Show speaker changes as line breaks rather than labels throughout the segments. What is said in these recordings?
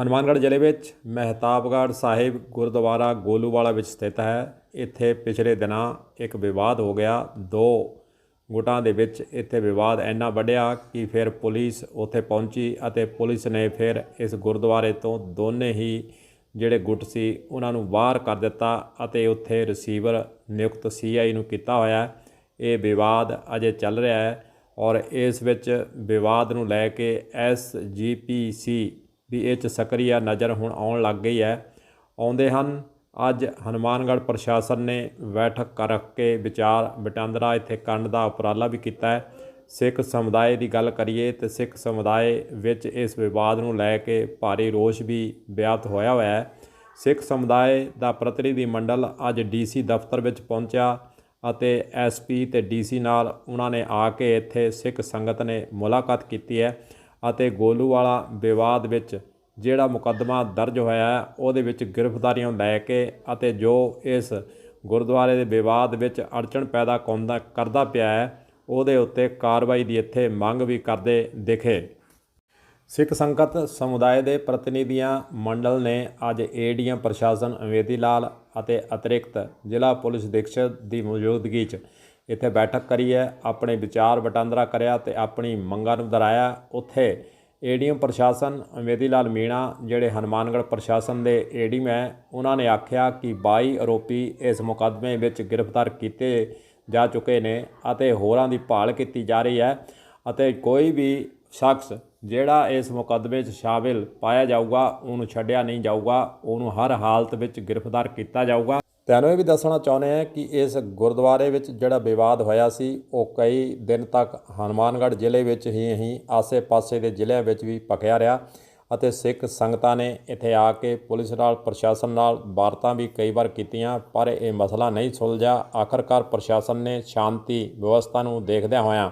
ਹਨੂਮਾਨਗੜ੍ਹ ਜ਼ਿਲ੍ਹੇ ਵਿੱਚ ਮਹਿਤਾਬਗੜ੍ਹ ਸਾਹਿਬ ਗੁਰਦੁਆਰਾ ਗੋਲੂਵਾਲਾ ਵਿੱਚ ਸਥਿਤ ਹੈ। ਇੱਥੇ ਪਿਛਲੇ ਦਿਨਾਂ ਇੱਕ ਵਿਵਾਦ ਹੋ ਗਿਆ। ਦੋ ਗੁੱਟਾਂ ਦੇ ਵਿੱਚ ਇੱਥੇ ਵਿਵਾਦ ਇੰਨਾ ਵੱਡਿਆ ਕਿ ਫਿਰ ਪੁਲਿਸ ਉੱਥੇ ਪਹੁੰਚੀ ਅਤੇ ਪੁਲਿਸ ਨੇ ਫਿਰ ਇਸ ਗੁਰਦੁਆਰੇ ਤੋਂ ਦੋਨੇ ਹੀ ਜਿਹੜੇ ਗੁੱਟ ਸੀ, ਉਹਨਾਂ ਨੂੰ ਬਾਹਰ ਕਰ ਦਿੱਤਾ ਅਤੇ ਉੱਥੇ ਰਿਸੀਵਰ ਨਿਯੁਕਤ ਸੀਆਈ ਨੂੰ ਕੀਤਾ ਹੋਇਆ। ਇਹ ਵਿਵਾਦ ਅਜੇ ਚੱਲ ਰਿਹਾ ਹੈ ਔਰ ਇਸ ਵਿੱਚ ਵਿਵਾਦ ਨੂੰ ਲੈ ਕੇ ਐਸਜੀਪੀਸੀ ਵੀ ਇਹ 'ਚ ਸਕਰੀਆ ਨਜ਼ਰ ਹੁਣ ਆਉਣ ਲੱਗ ਗਈ ਹੈ। ਆਉਂਦੇ ਹਨ। ਅੱਜ ਹਨੂਮਾਨਗੜ੍ਹ ਪ੍ਰਸ਼ਾਸਨ ਨੇ ਬੈਠਕ ਕਰਕੇ ਵਿਚਾਰ ਵਟਾਂਦਰਾ ਇੱਥੇ ਕਰਨ ਦਾ ਉਪਰਾਲਾ ਵੀ ਕੀਤਾ ਹੈ। ਸਿੱਖ ਸਮੁਦਾਇ ਦੀ ਗੱਲ ਕਰੀਏ ਤੇ ਸਿੱਖ ਸਮੁਦਾਇ ਵਿੱਚ ਇਸ ਵਿਵਾਦ ਨੂੰ ਲੈ ਕੇ ਭਾਰੀ ਰੋਸ਼ ਵੀ ਵਿਆਪਤ ਹੋਇਆ ਹੋਇਆ ਹੈ। ਸਿੱਖ ਸਮੁਦਾਇ ਦਾ ਪ੍ਰਤੀਨਿਧੀ ਮੰਡਲ ਅੱਜ ਡੀਸੀ ਦਫ਼ਤਰ ਵਿੱਚ ਪਹੁੰਚਿਆ ਅਤੇ ਐਸਪੀ ਤੇ ਡੀਸੀ ਨਾਲ ਉਹਨਾਂ ਨੇ ਆ ਕੇ ਇੱਥੇ ਸਿੱਖ ਸੰਗਤ ਨੇ ਮੁਲਾਕਾਤ ਕੀਤੀ ਹੈ। ਅਤੇ ਗੋਲੂਵਾਲਾ ਵਿਵਾਦ ਵਿੱਚ ਜਿਹੜਾ ਮੁਕੱਦਮਾ ਦਰਜ ਹੋਇਆ ਹੈ, ਉਹਦੇ ਵਿੱਚ ਗ੍ਰਿਫਤਾਰੀਆਂ ਲੈ ਕੇ ਅਤੇ ਜੋ ਇਸ ਗੁਰਦੁਆਰੇ ਦੇ ਵਿਵਾਦ ਵਿੱਚ ਅੜਚਣ ਪੈਦਾ ਕੌਂਦਾ, ਕਰਦਾ ਪਿਆ ਹੈ, ਉਹਦੇ ਉੱਤੇ ਕਾਰਵਾਈ ਦੀ ਇੱਥੇ ਮੰਗ ਵੀ ਕਰਦੇ ਦਿਖੇ। ਸਿੱਖ ਸੰਗਤ ਸਮੁਦਾਇ ਦੇ ਪ੍ਰਤੀਨਿਧੀਆਂ ਮੰਡਲ ਨੇ ਅੱਜ ਏਡੀਐਮ ਪ੍ਰਸ਼ਾਸਨ ਅਵੇਦੀ ਲਾਲ ਅਤੇ ਅਤਿਰਿਕਤ ਜ਼ਿਲ੍ਹਾ ਪੁਲਿਸ ਅਧਿਕਸ਼ਕ ਦੀ ਮੌਜੂਦਗੀ 'ਚ ਇੱਥੇ ਬੈਠਕ ਕਰੀ ਹੈ, ਆਪਣੇ ਵਿਚਾਰ ਵਟਾਂਦਰਾ ਕਰਿਆ ਤੇ ਆਪਣੀ ਮੰਗਾਂ ਨੂੰ ਦੁਹਰਾਇਆ ਉੱਥੇ ਏਡੀਐਮ ਪ੍ਰਸ਼ਾਸਨ ਅਵੇਦੀ ਲਾਲ ਮੀਣਾ, ਜਿਹੜੇ ਹਨੂਮਾਨਗੜ੍ਹ ਪ੍ਰਸ਼ਾਸਨ ਦੇ ਏਡੀਐਮ ਹੈ, ਉਹਨਾਂ ਨੇ ਆਖਿਆ ਕਿ 22 ਆਰੋਪੀ ਇਸ ਮੁਕੱਦਮੇ ਵਿੱਚ ਗ੍ਰਿਫਤਾਰ ਕੀਤੇ ਜਾ ਚੁੱਕੇ ਨੇ ਅਤੇ ਹੋਰਾਂ ਦੀ ਭਾਲ ਕੀਤੀ ਜਾ ਰਹੀ ਹੈ ਅਤੇ ਕੋਈ ਵੀ ਸ਼ਖਸ ਜਿਹੜਾ ਇਸ ਮੁਕੱਦਮੇ 'ਚ ਸ਼ਾਮਿਲ ਪਾਇਆ ਜਾਊਗਾ, ਉਹਨੂੰ ਛੱਡਿਆ ਨਹੀਂ ਜਾਊਗਾ, ਉਹਨੂੰ ਹਰ ਹਾਲਤ ਵਿੱਚ ਗ੍ਰਿਫਤਾਰ ਕੀਤਾ ਜਾਊਗਾ। ਤੁਹਾਨੂੰ ਇਹ ਵੀ ਦੱਸਣਾ ਚਾਹੁੰਦੇ ਹਾਂ ਕਿ ਇਸ ਗੁਰਦੁਆਰੇ ਵਿੱਚ ਜਿਹੜਾ ਵਿਵਾਦ ਹੋਇਆ ਸੀ, ਉਹ ਕਈ ਦਿਨ ਤੱਕ ਹਨੂਮਾਨਗੜ੍ਹ ਜ਼ਿਲ੍ਹੇ ਵਿੱਚ ਹੀ ਹੀ ਆਸੇ-ਪਾਸੇ ਦੇ ਜ਼ਿਲ੍ਹਿਆਂ ਵਿੱਚ ਵੀ ਪਕਿਆ ਰਿਹਾ ਅਤੇ ਸਿੱਖ ਸੰਗਤਾਂ ਨੇ ਇੱਥੇ ਆ ਕੇ ਪੁਲਿਸ ਨਾਲ, ਪ੍ਰਸ਼ਾਸਨ ਨਾਲ ਵਾਰਤਾਂ ਵੀ ਕਈ ਵਾਰ ਕੀਤੀਆਂ, ਪਰ ਇਹ ਮਸਲਾ ਨਹੀਂ ਸੁਲਝਿਆ। ਆਖਰਕਾਰ ਪ੍ਰਸ਼ਾਸਨ ਨੇ ਸ਼ਾਂਤੀ ਵਿਵਸਥਾ ਨੂੰ ਦੇਖਦਿਆਂ ਹੋਇਆਂ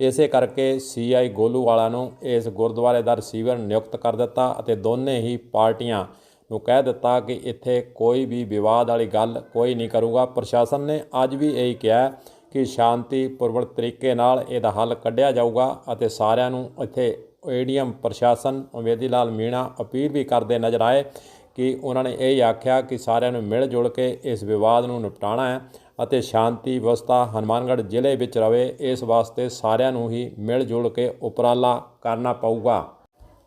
ਇਸੇ ਕਰਕੇ ਸੀਆਈ ਗੋਲੂਵਾਲਾ ਨੂੰ ਇਸ ਗੁਰਦੁਆਰੇ ਦਾ ਰਿਸੀਵਰ ਨਿਯੁਕਤ ਕਰ ਦਿੱਤਾ ਅਤੇ ਦੋਨੇ ਹੀ ਪਾਰਟੀਆਂ ਨੂੰ ਕਹਿ ਦਿੱਤਾ ਕਿ ਇੱਥੇ ਕੋਈ ਵੀ ਵਿਵਾਦ ਵਾਲੀ ਗੱਲ ਕੋਈ ਨਹੀਂ ਕਰੂਗਾ। ਪ੍ਰਸ਼ਾਸਨ ਨੇ ਅੱਜ ਵੀ ਇਹੀ ਕਿਹਾ ਕਿ ਸ਼ਾਂਤੀਪੂਰਵਕ ਤਰੀਕੇ ਨਾਲ ਇਹਦਾ ਹੱਲ ਕੱਢਿਆ ਜਾਊਗਾ ਅਤੇ ਸਾਰਿਆਂ ਨੂੰ ਇੱਥੇ ਏਡੀਐਮ ਪ੍ਰਸ਼ਾਸਨ ਅਵੇਦੀ ਲਾਲ ਮੀਣਾ ਅਪੀਲ ਵੀ ਕਰਦੇ ਨਜ਼ਰ ਆਏ ਕਿ ਉਹਨਾਂ ਨੇ ਇਹ ਆਖਿਆ ਕਿ ਸਾਰਿਆਂ ਨੂੰ ਮਿਲ ਜੁਲ ਕੇ ਇਸ ਵਿਵਾਦ ਨੂੰ ਨਿਪਟਾਉਣਾ ਹੈ ਅਤੇ ਸ਼ਾਂਤੀ ਵਿਵਸਥਾ ਹਨੂਮਾਨਗੜ੍ਹ ਜ਼ਿਲ੍ਹੇ ਵਿੱਚ ਰਵੇ। ਇਸ ਵਾਸਤੇ ਸਾਰਿਆਂ ਨੂੰ ਹੀ ਮਿਲ ਜੁਲ ਕੇ ਉਪਰਾਲਾ ਕਰਨਾ ਪਊਗਾ।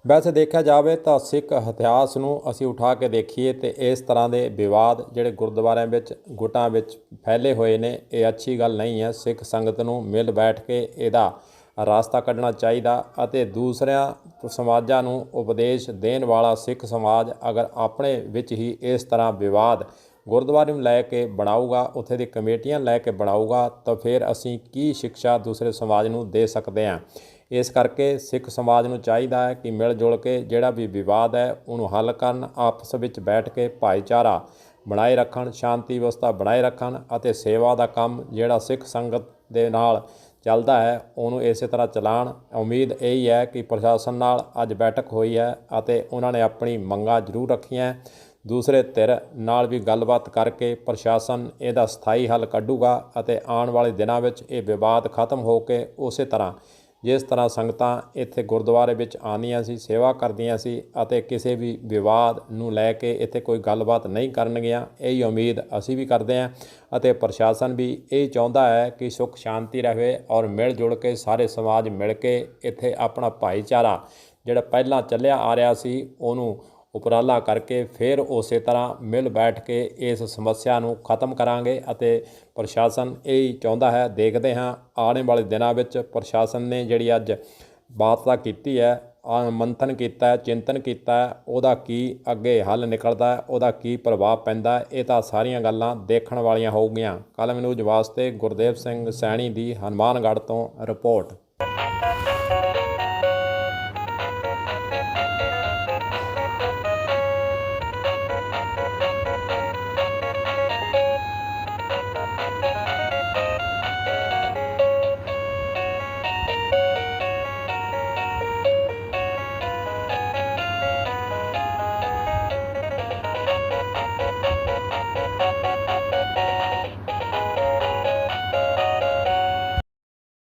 ਵੈਸੇ ਦੇਖਿਆ ਜਾਵੇ ਤਾਂ ਸਿੱਖ ਇਤਿਹਾਸ ਨੂੰ ਅਸੀਂ ਉਠਾ ਕੇ ਦੇਖੀਏ ਤੇ ਇਸ ਤਰ੍ਹਾਂ ਦੇ ਵਿਵਾਦ ਜਿਹੜੇ ਗੁਰਦੁਆਰਿਆਂ ਵਿੱਚ, ਗੁੱਟਾਂ ਵਿੱਚ ਫੈਲੇ ਹੋਏ ਨੇ, ਇਹ ਅੱਛੀ ਗੱਲ ਨਹੀਂ ਹੈ। ਸਿੱਖ ਸੰਗਤ ਨੂੰ ਮਿਲ ਬੈਠ ਕੇ ਇਹਦਾ ਰਾਸਤਾ ਕੱਢਣਾ ਚਾਹੀਦਾ ਅਤੇ ਦੂਸਰਿਆਂ ਸਮਾਜਾਂ ਨੂੰ ਉਪਦੇਸ਼ ਦੇਣ ਵਾਲਾ ਸਿੱਖ ਸਮਾਜ ਅਗਰ ਆਪਣੇ ਵਿੱਚ ਹੀ ਇਸ ਤਰ੍ਹਾਂ ਵਿਵਾਦ ਗੁਰਦੁਆਰੇ ਨੂੰ ਲੈ ਕੇ ਬਣਾਊਗਾ, ਉੱਥੇ ਦੀ ਕਮੇਟੀਆਂ ਲੈ ਕੇ ਬਣਾਊਗਾ, ਤਾਂ ਫਿਰ ਅਸੀਂ ਕੀ ਸਿੱਖਿਆ ਦੂਸਰੇ ਸਮਾਜ ਨੂੰ ਦੇ ਸਕਦੇ ਹਾਂ? ਇਸ ਕਰਕੇ ਸਿੱਖ ਸਮਾਜ ਨੂੰ ਚਾਹੀਦਾ ਹੈ ਕਿ ਮਿਲ ਜੁਲ ਕੇ ਜਿਹੜਾ ਵੀ ਵਿਵਾਦ ਹੈ ਉਹਨੂੰ ਹੱਲ ਕਰਨ, ਆਪਸ ਵਿੱਚ ਬੈਠ ਕੇ ਭਾਈਚਾਰਾ ਬਣਾਏ ਰੱਖਣ, ਸ਼ਾਂਤੀ ਵਿਵਸਥਾ ਬਣਾਏ ਰੱਖਣ ਅਤੇ ਸੇਵਾ ਦਾ ਕੰਮ ਜਿਹੜਾ ਸਿੱਖ ਸੰਗਤ ਦੇ ਨਾਲ ਚੱਲਦਾ ਹੈ, ਉਹਨੂੰ ਇਸੇ ਤਰ੍ਹਾਂ ਚਲਾਉਣ। ਉਮੀਦ ਇਹ ਹੀ ਹੈ ਕਿ ਪ੍ਰਸ਼ਾਸਨ ਨਾਲ ਅੱਜ ਬੈਠਕ ਹੋਈ ਹੈ ਅਤੇ ਉਹਨਾਂ ਨੇ ਆਪਣੀ ਮੰਗਾਂ ਜ਼ਰੂਰ ਰੱਖੀਆਂ ਦੂਸਰੇ ਧਿਰ ਨਾਲ ਵੀ ਗੱਲਬਾਤ ਕਰਕੇ ਪ੍ਰਸ਼ਾਸਨ ਇਹਦਾ ਸਥਾਈ ਹੱਲ ਕੱਢੂਗਾ ਅਤੇ ਆਉਣ ਵਾਲੇ ਦਿਨਾਂ ਵਿੱਚ ਇਹ ਵਿਵਾਦ ਖਤਮ ਹੋ ਕੇ ਉਸੇ ਤਰ੍ਹਾਂ ਜਿਸ ਤਰ੍ਹਾਂ ਸੰਗਤਾਂ ਇੱਥੇ ਗੁਰਦੁਆਰੇ ਵਿੱਚ ਆਉਂਦੀਆਂ ਸੀ, ਸੇਵਾ ਕਰਦੀਆਂ ਸੀ ਅਤੇ ਕਿਸੇ ਵੀ ਵਿਵਾਦ ਨੂੰ ਲੈ ਕੇ ਇੱਥੇ ਕੋਈ ਗੱਲਬਾਤ ਨਹੀਂ ਕਰਨਗੀਆਂ, ਇਹ ਉਮੀਦ ਅਸੀਂ ਵੀ ਕਰਦੇ ਹਾਂ ਅਤੇ ਪ੍ਰਸ਼ਾਸਨ ਵੀ ਇਹ ਚਾਹੁੰਦਾ ਹੈ ਕਿ ਸੁਖ, ਸ਼ਾਂਤੀ ਰਹੇ ਔਰ ਮਿਲ ਜੁਲ ਕੇ ਸਾਰੇ ਸਮਾਜ ਮਿਲ ਕੇ ਇੱਥੇ ਆਪਣਾ ਭਾਈਚਾਰਾ ਜਿਹੜਾ ਪਹਿਲਾਂ ਚੱਲਿਆ ਆ ਰਿਹਾ ਸੀ, ਉਹਨੂੰ ਉਪਰਾਲਾ ਕਰਕੇ ਫਿਰ ਉਸੇ ਤਰ੍ਹਾਂ ਮਿਲ ਬੈਠ ਕੇ ਇਸ ਸਮੱਸਿਆ ਨੂੰ ਖਤਮ ਕਰਾਂਗੇ ਅਤੇ ਪ੍ਰਸ਼ਾਸਨ ਇਹ ਹੀ ਚਾਹੁੰਦਾ ਹੈ, ਦੇਖਦੇ ਹਾਂ ਆਉਣ ਵਾਲੇ ਦਿਨਾਂ ਵਿੱਚ ਪ੍ਰਸ਼ਾਸਨ ਨੇ ਜਿਹੜੀ ਅੱਜ ਬਾਤਤਾ ਕੀਤੀ ਹੈ ਮੰਥਨ ਕੀਤਾ ਚਿੰਤਨ ਕੀਤਾ ਉਹਦਾ ਕੀ ਅੱਗੇ ਹੱਲ ਨਿਕਲਦਾ ਉਹਦਾ ਕੀ ਪ੍ਰਭਾਵ ਪੈਂਦਾ ਇਹ ਤਾਂ ਸਾਰੀਆਂ ਗੱਲਾਂ ਦੇਖਣ ਵਾਲੀਆਂ ਹੋਊਗੀਆਂ। ਕਲਮ ਨਿਊਜ਼ ਵਾਸਤੇ ਗੁਰਦੇਵ ਸਿੰਘ ਸੈਣੀ ਦੀ ਹਨੂਮਾਨਗੜ੍ਹ ਤੋਂ ਰਿਪੋਰਟ।